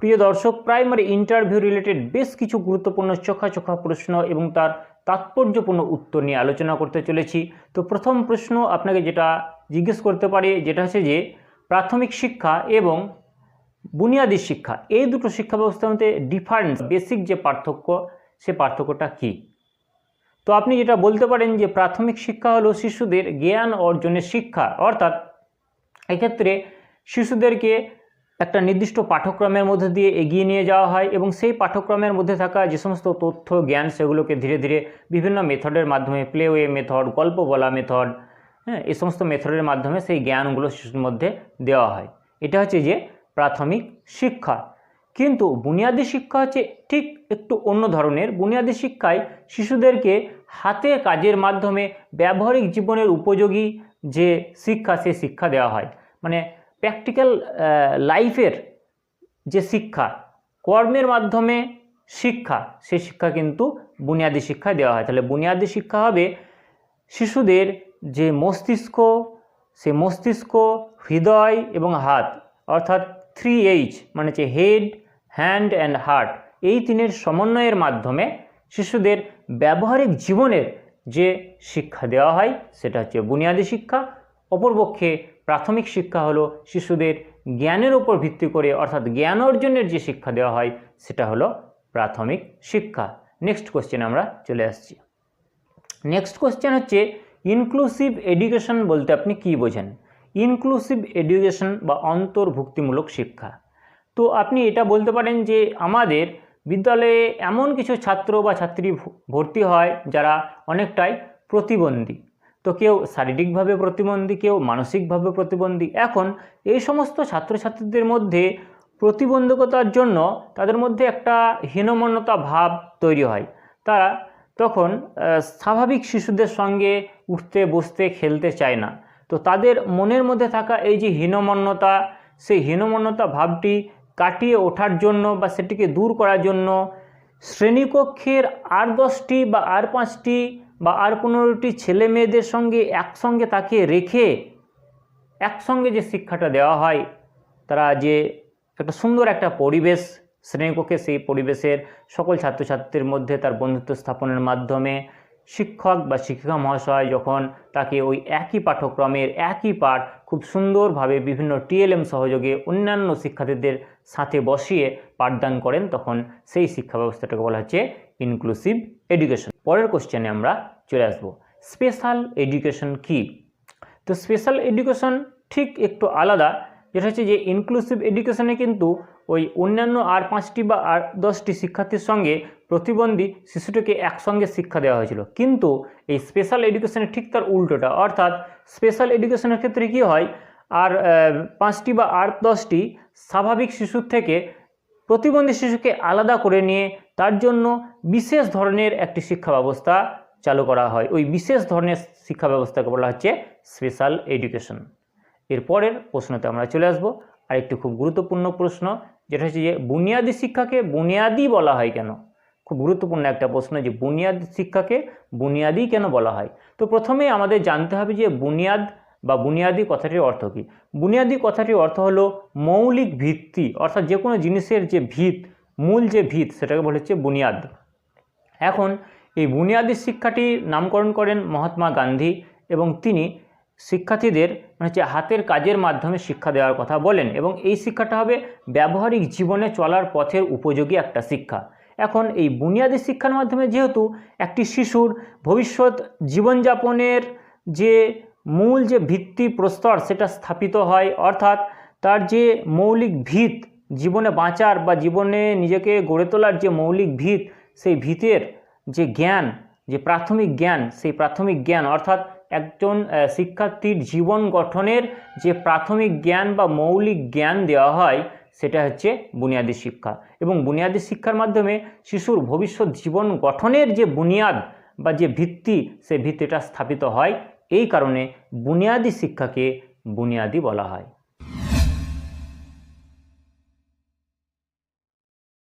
প্রিয় দর্শক primary interview related বেশ কিছু গুরুত্বপূর্ণ চোখা চোখা প্রশ্ন এবং তার তাৎপর্যপূর্ণ উত্তর নিয়ে আলোচনা করতে চলেছি। তো প্রথম প্রশ্ন আপনাকে যেটা জিজ্ঞেস করতে পারে, যেটা হচ্ছে যে, প্রাথমিক শিক্ষা এবং বুনিয়াদী শিক্ষা, এই দুটো শিক্ষা ব্যবস্থার মধ্যে ডিফারেন্স বেসিক যে পার্থক্য, সে পার্থক্যটা কী? তো আপনি যেটা বলতে পারেন যে, প্রাথমিক শিক্ষা হলো শিশুদের জ্ঞান অর্জনের শিক্ষা, অর্থাৎ এক্ষেত্রে শিশুদেরকে একটা নির্দিষ্ট পাঠ্যক্রমের মধ্যে দিয়ে এগিয়ে নিয়ে যাওয়া হয় এবং সেই পাঠ্যক্রমের মধ্যে থাকা যে সমস্ত তথ্য, জ্ঞান, সেগুলোকে ধীরে ধীরে বিভিন্ন মেথডের মাধ্যমে, প্লে ওয়ে মেথড, গল্প বলা মেথড হ্যাঁ এই সমস্ত মেথডের মাধ্যমে সেই জ্ঞানগুলো শিশুর মধ্যে দেওয়া হয়। এটা হচ্ছে যে প্রাথমিক শিক্ষা। কিন্তু বুনিয়াদী শিক্ষা হচ্ছে ঠিক একটু অন্য ধরনের। বুনিয়াদী শিক্ষায় শিশুদেরকে হাতে কাজের মাধ্যমে ব্যবহারিক জীবনের উপযোগী যে শিক্ষা, সেই শিক্ষা দেওয়া হয়। মানে প্র্যাকটিক্যাল লাইফের যে শিক্ষা, কর্মের মাধ্যমে শিক্ষা সেই শিক্ষা কিন্তু বুনিয়াদী শিক্ষা দেওয়া হয়। তাহলে বুনিয়াদী শিক্ষা হবে শিশুদের যে মস্তিষ্ক, সে মস্তিষ্ক, হৃদয় এবং হাত, অর্থাৎ থ্রি এইচ মানে হচ্ছে হেড হ্যান্ড অ্যান্ড হার্ট এই তিনের সমন্বয়ের মাধ্যমে শিশুদের ব্যবহারিক জীবনের যে শিক্ষা দেওয়া হয়, সেটা হচ্ছে বুনিয়াদী শিক্ষা। অপরপক্ষে প্রাথমিক শিক্ষা হলো শিশুদের জ্ঞানের উপর ভিত্তি করে, অর্থাৎ জ্ঞান অর্জনের যে শিক্ষা দেওয়া হয়, সেটা হলো প্রাথমিক শিক্ষা। নেক্সট কোশ্চেন আমরা চলে আসছি। নেক্সট কোশ্চেন হচ্ছে ইনক্লুসিভ এডুকেশন বলতে আপনি কি বোঝেন? ইনক্লুসিভ এডুকেশন বা অন্তর্ভুক্তিমূলক শিক্ষা। তো আপনি এটা বলতে পারেন যে, আমাদের বিদ্যালয়ে এমন কিছু ছাত্র বা ছাত্রী ভর্তি হয় যারা অনেকটাই প্রতিবন্ধী। তো কেউ শারীরিকভাবে প্রতিবন্ধী, কেউ মানসিকভাবে প্রতিবন্ধী। এখন এই সমস্ত ছাত্রছাত্রীদের মধ্যে প্রতিবন্ধকতার জন্য তাদের মধ্যে একটা হীনমন্যতা ভাব তৈরি হয়। তারা তখন স্বাভাবিক শিশুদের সঙ্গে উঠতে, বসতে, খেলতে চায় না। তো তাদের মনের মধ্যে থাকা এই যে হীনমন্যতা, সেই হীনমন্যতা ভাবটি কাটিয়ে ওঠার জন্য বা সেটিকে দূর করার জন্য শ্রেণীকক্ষের আর দশটি বা আর পাঁচটি বা আর কোনোটি ছেলে মেয়েদের সঙ্গে একসঙ্গে তাকে রেখে একসঙ্গে যে শিক্ষাটা দেওয়া হয়, তারা যে একটা সুন্দর একটা পরিবেশ শ্রেণীকক্ষে সেই পরিবেশের সকল ছাত্রছাত্রীর মধ্যে তার বন্ধুত্ব স্থাপনের মাধ্যমে শিক্ষক বা শিক্ষিকা মহাশয় যখন তাকে ওই একই পাঠ্যক্রমের একই পাঠ খুব সুন্দরভাবে বিভিন্ন টিএলএম সহযোগে অন্যান্য শিক্ষার্থীদের সাথে বসিয়ে পাঠদান করেন, তখন সেই শিক্ষা ব্যবস্থাটাকে বলা হচ্ছে ইনক্লুসিভ এডুকেশন পরের কোশ্চেনে আমরা চলে আসব। স্পেশাল এডুকেশন কী? তো স্পেশাল এডুকেশন ঠিক একটু আলাদা। যেটা হচ্ছে যে ইনক্লুসিভ এডুকেশনে কিন্তু ওই অন্যান্য আর পাঁচটি বা আর দশটি শিক্ষার্থীর সঙ্গে প্রতিবন্ধী শিশুটিকে একসঙ্গে শিক্ষা দেওয়া হয়েছিল। কিন্তু এই স্পেশাল এডুকেশনে ঠিক তার উল্টোটা। অর্থাৎ স্পেশাল এডুকেশনের ক্ষেত্রে কী হয়? আর পাঁচটি বা আর দশটি স্বাভাবিক শিশুর থেকে প্রতিবন্ধী শিশুকে আলাদা করে নিয়ে তার জন্য বিশেষ ধরনের একটি শিক্ষা ব্যবস্থা চালু করা হয়। ওই বিশেষ ধরনের শিক্ষা ব্যবস্থাকে বলা হচ্ছে স্পেশাল এডুকেশন এরপরের প্রশ্নতে আমরা চলে আসব। আর একটি খুব গুরুত্বপূর্ণ প্রশ্ন, যেটা হচ্ছে যে বুনিয়াদী শিক্ষাকে বুনিয়াদি বলা হয় কেন? খুব গুরুত্বপূর্ণ একটা প্রশ্ন যে বুনিয়াদী শিক্ষাকে বুনিয়াদি কেন বলা হয়? তো প্রথমে আমাদের জানতে হবে যে বুনিয়াদ বা বুনিয়াদি কথাটির অর্থ কী? বুনিয়াদি কথাটির অর্থ হলো মৌলিক ভিত্তি, অর্থাৎ যে কোনো জিনিসের যে ভিত মূল যে ভিত, সেটাকে বলা হচ্ছে বুনিয়াদ। এখন এই বুনিয়াদী শিক্ষাটি নামকরণ করেন মহাত্মা গান্ধী এবং তিনি শিক্ষার্থীদের মানে হচ্ছে হাতের কাজের মাধ্যমে শিক্ষা দেওয়ার কথা বলেন এবং এই শিক্ষাটা হবে ব্যবহারিক জীবনে চলার পথের উপযোগী একটা শিক্ষা। এখন এই বুনিয়াদী শিক্ষার মাধ্যমে যেহেতু একটি শিশুর ভবিষ্যৎ জীবনযাপনের যে মূল যে ভিত্তি প্রস্তর, সেটা স্থাপিত হয়, অর্থাৎ তার যে মৌলিক ভিত জীবনে বাঁচার বা জীবনে নিজেকে গড়ে তোলার যে মৌলিক ভিত, সেই ভিতের যে জ্ঞান, যে প্রাথমিক জ্ঞান, সেই প্রাথমিক জ্ঞান, অর্থাৎ একজন শিক্ষার্থীর জীবন গঠনের যে প্রাথমিক জ্ঞান বা মৌলিক জ্ঞান দেওয়া হয়, সেটা হচ্ছে বুনিয়াদী শিক্ষা। এবং বুনিয়াদী শিক্ষার মাধ্যমে শিশুর ভবিষ্যৎ জীবন গঠনের যে বুনিয়াদ বা যে ভিত্তি সে ভিত্তিটা স্থাপিত হয়। এই কারণে বুনিয়াদী শিক্ষাকে বুনিয়াদি বলা হয়।